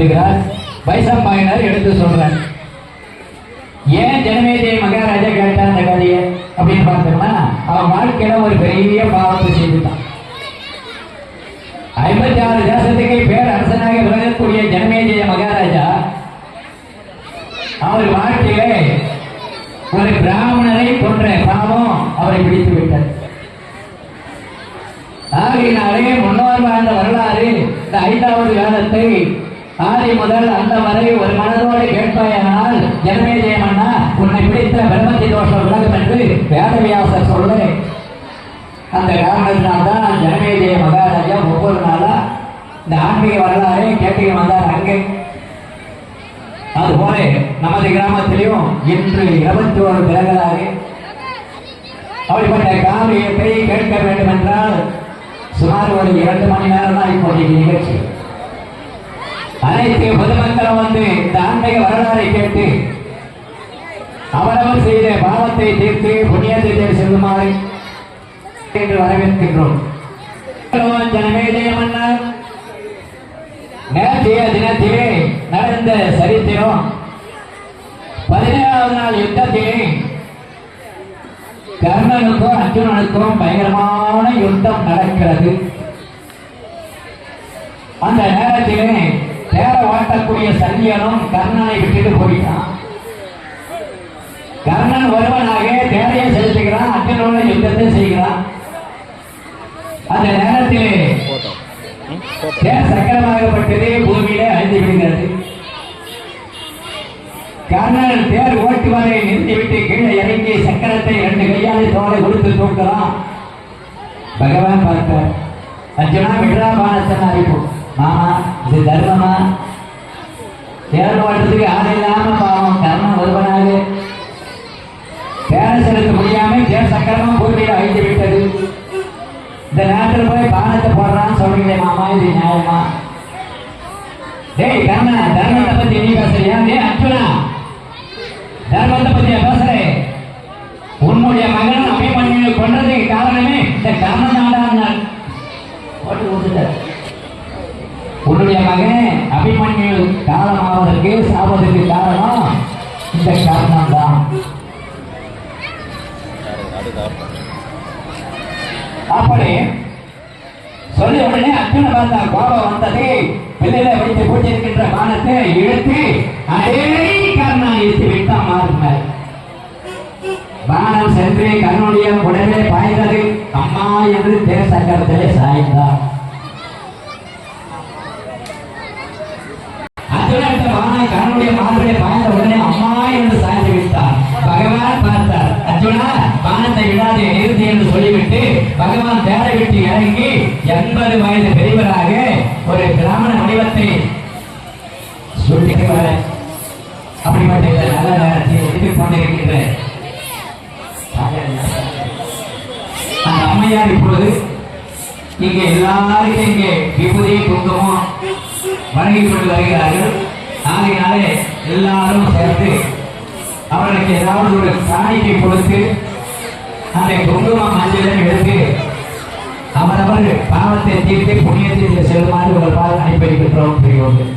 வருகிறார் வைசம்பாயினர் எடுத்து சொல்றார். ஏன் ஜனமேஜய மகாராஜா கேட்டா அந்த கதையை? அப்படின்னு பார்த்தோம்னா அவன் வாழ்க்கையில ஒரு பெரிய பாவத்தை செய்துட்டான். ஐம்பத்தி ஆறு தேசத்துக்கு பேர் அரசனாக விளங்கக்கூடிய ஜனமேஜய மகாராஜா அவர் வாழ்க்கையிலே ஒரு பிராமணரை கொன்ற பாவம் அவரை பிடித்து விட்டது. ஆகையினாலே முன்னோர் வாழ்ந்த வரலாறு இந்த ஐந்தாவது வேதத்தை ஆதி முதல் அந்த வரை ஒரு மனதோடு கேட்பாயானால் ஜனமேஜயம் அண்ணா உன்னை பிடித்த பிரம்மத்தி தோஷம் விலகும் என்று வேதவியாசர் சொல்ல. அந்த காரணத்தினால்தான் ஜனமேஜய மகாராஜா ஒவ்வொரு நாளா. இந்த ஆன்மீக வரலாறு கேட்டு வந்தார் அங்கே. அதுபோல நமது கிராமத்திலையும் இன்று இருபத்தி ஒரு பிறகளாக அப்படிப்பட்ட காரியத்தை கேட்க வேண்டும் என்றால் சுமார் ஒரு இரண்டு மணி நேரம் தான் இப்போதைக்கு நிகழ்ச்சி. அனைத்து பொதுமக்களும் வந்து இந்த ஆன்மீக வரலாறை கேட்டு அவரவர் செய்த பாவத்தை தீர்த்து புண்ணியத்தை செல்லுமாறு என்று வரவேற்கின்றோம். ஜனமேஜய மன்னர் நேற்றைய தினத்திலே நடந்த சரித்திரம் பதினேழாவது நாள் யுத்தத்திலே கர்ணனுக்கும் அர்ஜுனனுக்கும் பயங்கரமான யுத்தம் நடக்கிறது. அந்த நேரத்திலே காட்டக்கூடிய ஓட்டக்கூடிய சல்லியனும் கர்ணனை விட்டுட்டு போயிட்டான். கர்ணன் ஒருவனாக தேரையை செலுத்துகிறான் அர்ஜுனோட யுத்தத்தை செய்கிறான். அந்த நேரத்திலே தேர் சக்கரமாகப்பட்டது பூமியிலே அழிந்து விடுகிறது. கர்ணன் தேர் ஓட்டுவரை நிறுத்திவிட்டு கீழே இறங்கி சக்கரத்தை ரெண்டு கையால் தோலை கொடுத்து தூக்கலாம் பகவான் பார்த்தார் அர்ஜுனா விட்ரா பானசன் அறிவு. மாமா இது தர்மமா? தேர் ஓட்டுறதுக்கு ஆள் இல்லாம பாவம் கர்மம் ஒருவனாக தேர செலுத்த முடியாம தேர் சக்கரமா பூமியில அழிந்து விட்டது. இந்த நேரத்தில் போய் பானத்தை போடுறான்னு சொல்றீங்களே மாமா இது நியாயமா? டேய் கர்ணா தர்மத்தை பத்தி நீ பேசுறியா? டேய் அர்ஜுனா தர்மத்தை பத்தி பேசுறேன் உன்னுடைய மகன் அபிமன்யுவை கொண்டதுக்கு காரணமே இந்த கர்ணன் தான் போட்டு கொடுத்துட்டார் உன்னுடைய மகன் அபிமன்யு காலமாவதற்கு சாவதற்கு காரணம் இந்த காரணம் தான் அப்படி சொல்லி உடனே அர்ஜுன பார்த்தா கோபம் வந்தது பிள்ளைகளை வைத்து பூச்சிருக்கின்ற பானத்தை இழுத்து அதே கர்ணா இழுத்து விட்டான் மாறினார் பானம் சென்று கண்ணுடைய உடனே பாய்ந்தது. அம்மா என்று தேர் சக்கரத்திலே சாய்ந்தார் பகவான் தேரை விட்டு இறங்கி எண்பது வயது பெரியவராக ஒரு பிராமண வடிவத்தை சுட்டி அப்படிப்பட்ட நல்ல நேரத்தை எடுத்துக் கொண்டிருக்கின்ற அந்த அம்மையார் இப்பொழுது இங்கே எல்லாருக்கும் இங்கே விபூதி குங்குமம் வணங்கி கொண்டு வருகிறார்கள். ஆகையினாலே எல்லாரும் சேர்ந்து அவர்களுக்கு ஏதாவது ஒரு காணிக்கை கொடுத்து அந்த குங்கும மஞ்சளும் எடுத்து அவரவர் பாவத்தை தீர்த்து புண்ணியத்தில் செல்லுமாறு உங்கள் பால் அனுப்பியிருக்கின்றோம் பெரியவர்கள்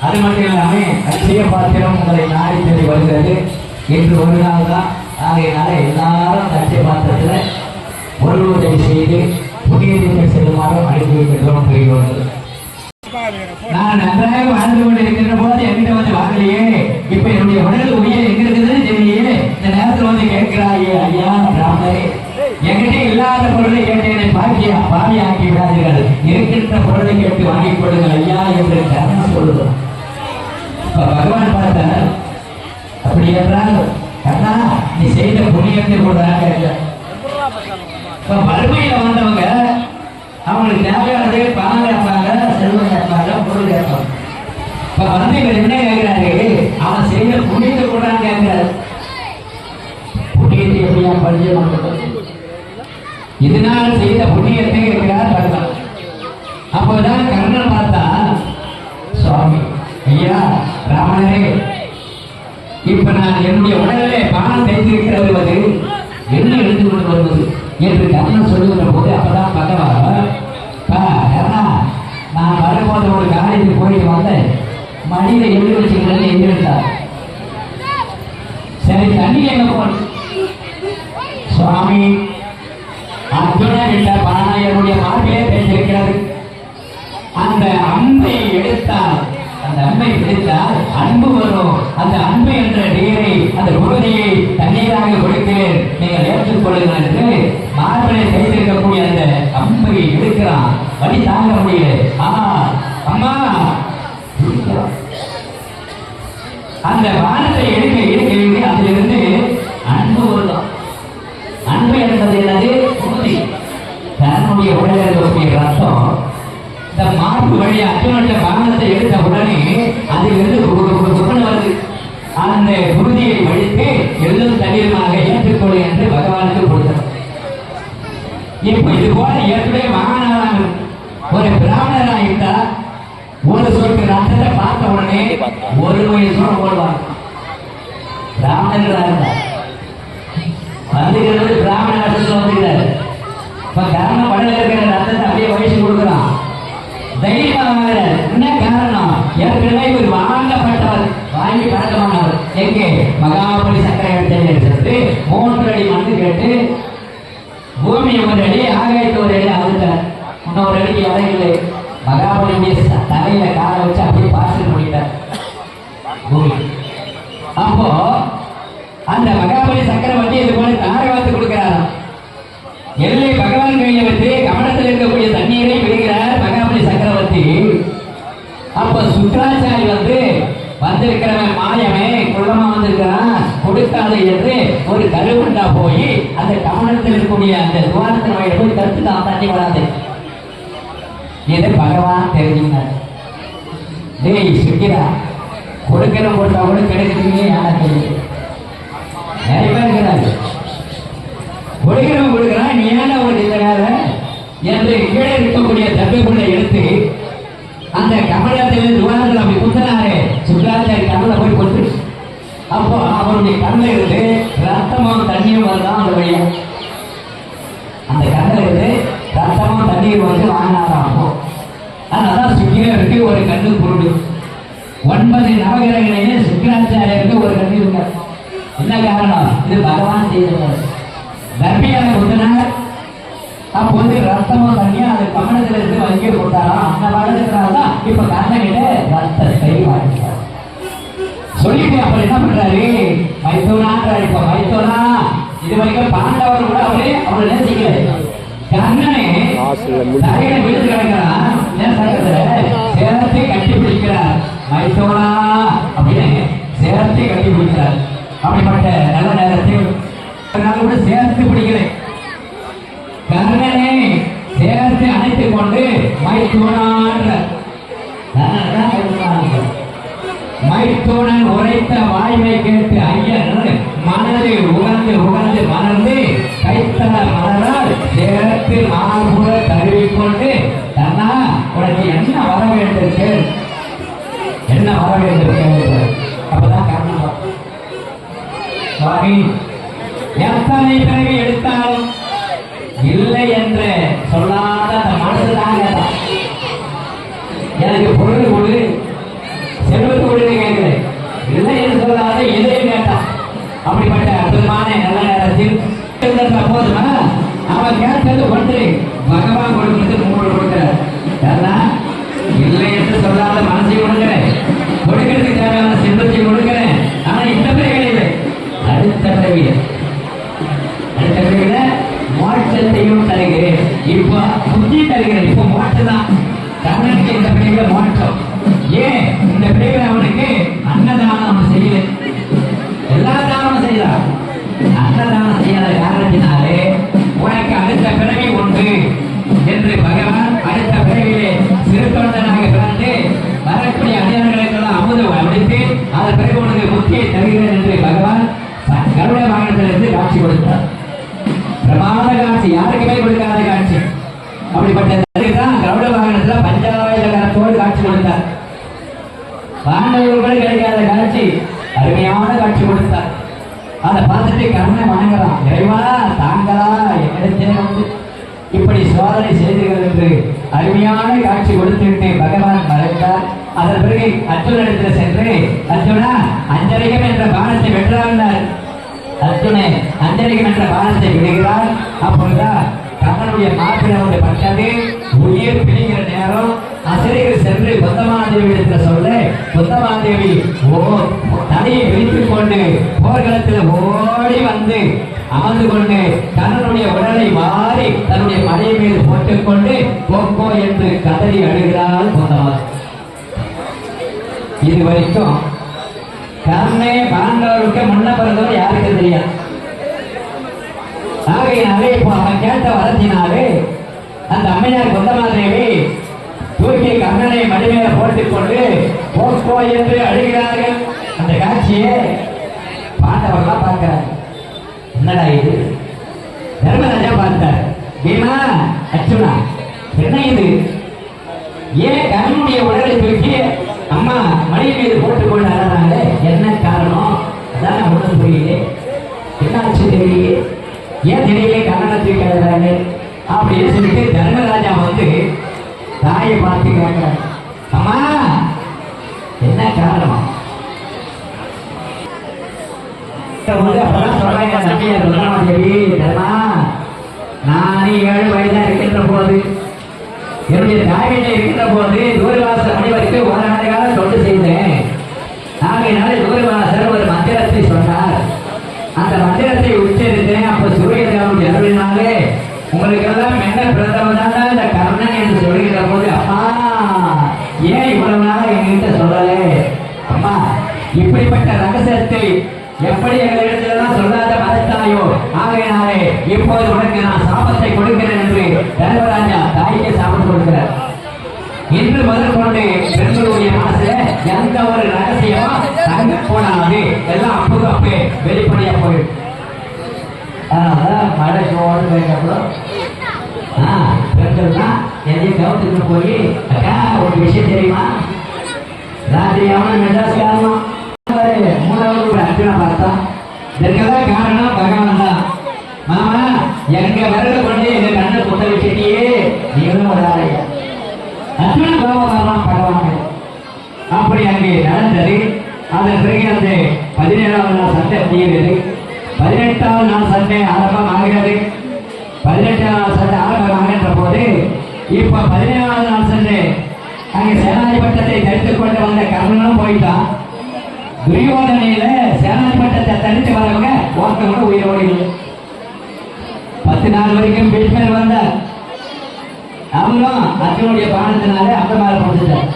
அது மட்டும் இல்லாமல் அச்சய பாத்திரம் உங்களை நாடி தேடி வருகிறது. இன்று ஒரு நாள் தான். ஆகையினால எல்லாரும் அந்த அச்சய பாத்திரத்தில் ஒரு உதவி செய்து புண்ணியத்தில் செல்லுமாறு அனுப்பி வைக்கின்றோம் பெரியவர்கள் நான் நன்றாக வாழ்ந்து கொண்டிருக்கின்ற போது என்கிட்ட வந்து வாங்கலையே இப்ப என்னுடைய உடல் உயிர் எங்க இருக்குதுன்னு தெரியலையே. இந்த நேரத்துல வந்து கேட்கிறாயே ஐயா பிராமணரே என்கிட்ட இல்லாத பொருளை கேட்டு பாக்கியா பாவி ஆக்கி விடாதீர்கள். இருக்கின்ற பொருளை கேட்டு வாங்கிக் கொள்ளுங்கள் ஐயா என்று கர்ணன் சொல்லுவோம் இப்ப பகவான் பார்த்தார் அப்படி என்றால் கண்ணா நீ செய்த புண்ணியத்தை கூட இப்ப வறுமையில வந்தவங்க அவங்களுக்கு தேவையானது பணம் கேட்பாங்க செல்வம் கேட்பாங்க பொருள் கேட்பாங்க. இப்ப வந்து இவர் என்ன கேட்கிறாரு அவன் செய்ய புண்ணியத்தை கூடான்னு கேட்கிறாரு. புண்ணியத்தை எப்படியா பரிச்சயம் இதனால் செய்த புண்ணியத்தை கேட்கிறார்? கர்ணன். அப்போதான் கர்ணன் பார்த்தா சுவாமி ஐயா ராமனரே இப்ப நான் என்னுடைய உடலிலே பானம் செய்திருக்கிறது என்ன எழுந்து கொண்டு வருவது? என்று கர்ணன் சொல்லுகிற போது அப்பதான் பகவான் பா கர்ணா நான் வரும்போது ஒரு காரியத்துக்கு போயிட்டு வந்தேன். மனித எழுதி வச்சுக்கிறது எழுதிட்டார் சரி தண்ணி எங்க போன சுவாமி அர்ஜுனன் என்ற பானாயருடைய மார்பிலே பேசியிருக்கிறது அந்த அம்பை எடுத்தால் அந்த அன்பை பிடித்தால் அன்பு வரும். அந்த அன்பு என்ற நீரை அந்த உறுதியை தண்ணீராக கொடுக்கிறேன் நீங்கள் ஏற்றுக்கொள்ளுங்கள் என்று மார்பிலே செய்திருக்கக்கூடிய அந்த அம்பை எடுக்கிறான். வழி தாங்க முடியல. ஆமா அம்மா. அந்த வானத்தை எடுக்க எடுக்க எடுக்க அதிலிருந்து அன்பு வருதான். அன்பு என்பது என்னது? தன்னுடைய உடலில் இருக்கக்கூடிய ரத்தம். இந்த மார்பு வழி அர்ஜுனட்ட மரணத்தை எடுத்த உடனே அதில் இருந்து குடு வருது. அந்த உறுதியை வழித்து எள்ளும் தண்ணீருமாக ஏற்றுக்கொள் என்று பகவானுக்கு கொடுத்தார் இப்ப இது போல ஏற்கனவே வாங்கினாராங்க ஒரு பிராமணரா இருந்தா ஒரு சொற்கு ரத்தத்தை பார்த்த உடனே ஒரு வயசு ஓடுவாங்க பிராமணர்களா இருந்தா. வந்துக்கிறது பிராமண அர்த்தத்தில் வந்துக்கிறாரு. இப்ப கர்ம படல இருக்கிற ரத்தத்தை அப்படியே வயசு கொடுக்குறான். தைரியமா என்ன காரணம்? ஏற்கனவே இவர் வாங்கப்பட்டவர். வாங்கி பழக்கமானவர். எங்கே? மகாபலி சக்கரை எடுத்து மூன்று அடி மண்ணு கேட்டு பூமி ஒரு அடி ஆகாயத்து ஒரு அடி அழுத்தார் இன்னொரு அடிக்கு இடம் இல்லை. மகாபலியுடைய தலையில காலை வச்சு அப்படியே பாசல் பண்ணிட்டார் பூமி. அப்போ அந்த மகாபலி சக்கரவர்த்தி இது போல தாரை வாத்து கொடுக்கிறாராம். எல்லை வந்திருக்கிறவன் மாயமே குள்ளமா வந்திருக்கிறான் கொடுக்காது என்று ஒரு கருவுண்டா போய் அந்த கவனத்தில் இருக்கக்கூடிய அந்த துவாரத்தின் வழியை போய் தான் தண்ணி வராது. இது பகவான் தெரிஞ்சுனார் டேய் சுக்கிரா கொடுக்கிற போட்டா கூட கிடைக்கிறீங்க யாரும் தெரியும் நிறைய பேர் இருக்கிறாங்க கொடுக்கிற கொடுக்கிறான் நீ ஏன்டா ஒரு இந்த நேரம் என்று கீழே இருக்கக்கூடிய தப்பிக்குள்ள எடுத்து அந்த கமலத்தில் துவாரத்தில் அப்படி குத்தினாரே சுக்காச்சாரி கமலை போய் கொத்து அப்போ அவருடைய கண்ணில் இருந்து ரத்தமும் தண்ணியும் வருதான் அந்த வழியா அந்த கண்ணில் இருந்து ரத்தமும் தண்ணீர் வந்து வாங்கினாராம் அப்போ அதனால சுக்கிரருக்கு ஒரு கண்ணு குருடு ஒன்பது நவகிரகங்களிலே சுக்கராச்சாரியருக்கு ஒரு கண்ணு இருக்கார் என்ன காரணம்? இது பகவான் செய்தவர். கர்ப்பியான குத்தினார் அப்போது ரத்தமும் தண்ணியும் அது கமலத்தில் இருந்து வங்கி போட்டாராம் அந்த வளர்க்கிறனால தான் இப்ப கண்ணகிட்ட ரத்தத்தை வாங்கிட்டார் சொல்லிட்டு அப்புறம் என்ன பண்றாரு? மைத்தோனான்றாரு. இப்ப மைத்தோனா இது வரைக்கும் பாண்டவர் கூட அவரே அவரை நேசிக்கல. கண்ணனே தலையில விழுந்து கிடக்கிறான். மைசோனா அப்படின்னு சேர்த்து கட்டி பிடிச்சார் அப்படிப்பட்ட நல்ல நேரத்தில் அதனால கூட சேர்த்து பிடிக்கலை கர்ணனை சேர்த்து அணைத்துக் கொண்டு மைத்தோனான்ற மைத்தோனன் உரைத்த வாய்மை கேட்டு ஐயன் மனதில் உகந்து உகந்து மலர்ந்து கைத்தல மலரால் சேர்த்து மார்புற தழுவிக்கொண்டு தன்னா உனக்கு என்ன வர வேண்டும் கேள். என்ன வர அப்பதான் கர்ணன் சுவாமி எத்தனை பிறகு எடுத்தாலும் காட்சி கொடுத்தார் பிரமாத காட்சி யாருக்குமே கொடுக்காத காட்சி. அப்படிப்பட்ட தான் கருட வாகனத்துல பஞ்சாயுத காட்சி கொடுத்தார். பாண்டவர்கள் கிடைக்காத காட்சி அருமையான காட்சி கொடுத்தார். அதை பார்த்துட்டு கண்ணை வணங்கலாம் இறைவா தாங்களா என்னிடத்தே வந்து இப்படி சோதனை செய்தீர்கள் என்று அருமையான காட்சி கொடுத்துவிட்டு பகவான் மறைந்தார். அதன் பிறகு அர்ஜுனிடத்தில் சென்று அர்ஜுனா அஞ்சலிகம் என்ற பானத்தை வென்றார் அர்ஜுனே அஞ்சலிகம் என்ற பானத்தை விடுகிறார். அப்பொழுதுதான் கண்ணனுடைய மாப்பிள்ளை வந்து பட்டது உயிர் பிடிக்கிற நேரம் அசிரியர் சென்று புத்தமாதேவி இடத்துல சொல்ல புத்தமாதேவி ஓ தலையை விரித்துக் கொண்டு போர்க்களத்தில் ஓடி வந்து அமர்ந்து கொண்டு கண்ணனுடைய உடலை மாறி தன்னுடைய மலை மீது போட்டுக்கொண்டு கோக்கோ என்று கதறி அழுகிறாள் கொந்தமாதேவி இது வரைக்கும் தன்னை பாண்டவருக்கு முன்ன பிறந்தவர் யாருக்கு தெரியாது ஆகையினாலே இப்போ அவன் கேட்ட வரத்தினாலே அந்த அம்மையார் கொந்தமாதேவி தூக்கி கண்ணனை மடிமேல போட்டுக் கொண்டு போஸ்கோ என்று அழுகிறார்கள். அந்த காட்சியை பாண்டவர்கள்லாம் பார்க்கிறார். என்னடா இது? தர்மராஜா பார்த்தார். பீமா அர்ஜுனா என்ன இது? ஏன் கண்ணனுடைய உடலை தூக்கி அம்மா மணி மீது போட்டுக்கொண்டு அழறாங்க என்ன காரணம்? அதான் ஒன்றும் புரியல என்னாச்சு தெரியலையே. ஏன் தெரியல கண்ணனை தூக்கி அப்படின்னு சொல்லிட்டு தர்மராஜா வந்து தாயை பார்த்து கேட்கிறாங்க அம்மா என்ன காரணம்? வந்து சொல்றாங்க நம்பியார். தர்மா நானே ஏழு வயதா இருக்கின்ற போது என்னுடைய தாயிட்ட இருக்கின்ற போது தூர்வாச மணிவருக்கு ஒரு ஆண்டு காலம் தொண்டு செய்தேன். ஆகையினால தூர்வாசர் ஒரு மந்திரத்தை சொன்னார். அந்த மந்திரத்தை உச்சரித்தேன். அப்ப சூரிய தேவன் எழுதினாலே உங்களுக்கு எல்லாம் மென்ன பிரதமர் தான் இந்த கர்ணன் என்று சொல்லுகிற போது அம்மா ஏன் இவ்வளவு நாள் எங்ககிட்ட சொல்லலே? அம்மா இப்படிப்பட்ட ரகசியத்தை எப்படி எங்களிடத்திலெல்லாம் தாயோ ஆகையினாலே இப்போது உனக்கு நான் சாபத்தை கொடுக்கிறேன் என்று தர்மராஜா தாய்க்கு சாபம் கொடுக்கிறார். இன்று முதற்கொண்டு பெண்களுடைய மனசுல எந்த ஒரு ரகசியமா தங்க போனாது எல்லாம் அப்போது அப்பே வெளிப்படையா போயிடும் அதனால மழை ஜோடு வேண்டப்படும் ஆ எதையும் கவுத்துக்கு போய் அக்கா ஒரு விஷயம் தெரியுமா? ராத்திரி அவனும் மெட்ராஸ் காரணம் மூணாவது அர்ஜுனா பார்த்தா இதற்கெல்லாம் காரணம் பகவான் தான் மாமா எங்க விரல கொண்டு எங்க கண்ணை குத்த வச்சுட்டியே? நீங்களும் ஒரு ஆளையா அர்ஜுன கோபம் பகவான். அப்படி அங்கே நடந்தது. அதன் பிறகு அந்த பதினேழாவது நாள் சண்டை முடிகிறது பதினெட்டாவது நாள் சண்டை ஆரம்பம் ஆகிறது பதினெட்டாவது நாள் சண்டை ஆரம்பம் ஆகின்ற போது இப்ப பதினேழாவது நாள் சண்டை அங்கே சேனாதிபட்டத்தை தடுத்துக் கொண்டு வந்த கர்ணனும் போயிட்டான். துரியோதனையில சேனாதிபட்டத்தை தடுத்து வரவங்க ஒருத்தவங்க கூட உயிரோடு இல்லை. பத்து நாள் வரைக்கும் பீஷ்மர் வந்தார். அவங்களும் அர்ஜுனுடைய பானத்தினாலே அந்த மாதிரி முடிச்சிட்டார்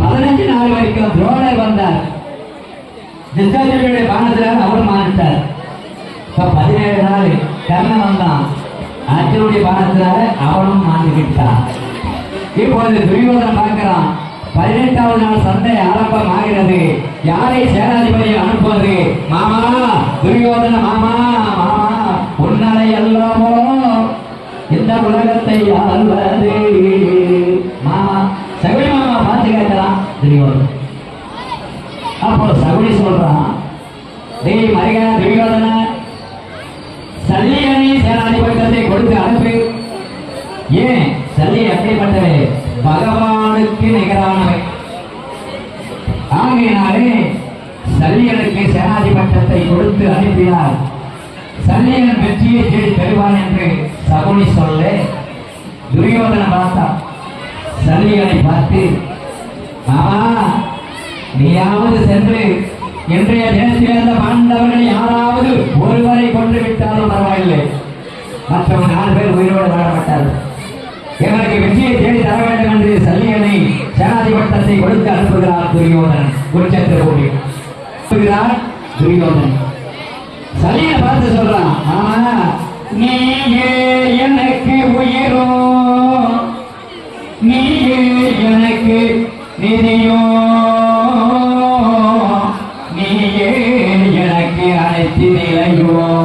பதினஞ்சு நாள் வரைக்கும் துரோணர் வந்தார். திசாஜனுடைய பானத்தினால அவரும் மாறிட்டார். இப்ப பதினேழு நாள் கர்ணன் வந்தான். அர்ஜுனுடைய பானத்தினால அவனும் மாறிவிட்டான். இப்போது துரியோதனை பார்க்கிறான். பதினெட்டாவது நாள் சந்தை ஆரம்பம் ஆகிறது யாரை சேனாதிபதி அனுப்புவது? மாமா துரியோதன மாமா மாமா உன்னலை அல்லவோ இந்த உலகத்தை ஆள்வது. சல்லியனை பார்த்து மாமா நீயாவது சென்று இன்றைய தினத்தில் அந்த பாண்டவர்கள் யாராவது ஒருவரை கொண்டு விட்டாலும் பரவாயில்லை. மற்றவங்க நாலு பேர் உயிரோடு வாழ எங்களுக்கு வெற்றியை தேடி தர வேண்டும் என்று சல்லியனை சேனாதிபட்டத்தை கொடுத்து அனுப்புகிறார் துரியோதனன். குருச்சத்திர கோடி. அனுப்புகிறார் துரியோதனன். சல்லியனை பார்த்து சொல்றான் ஆனா நீயே எனக்கு உயிரோ நீயே எனக்கு நிதியோ நீயே எனக்கு அனைத்து நிலையோ?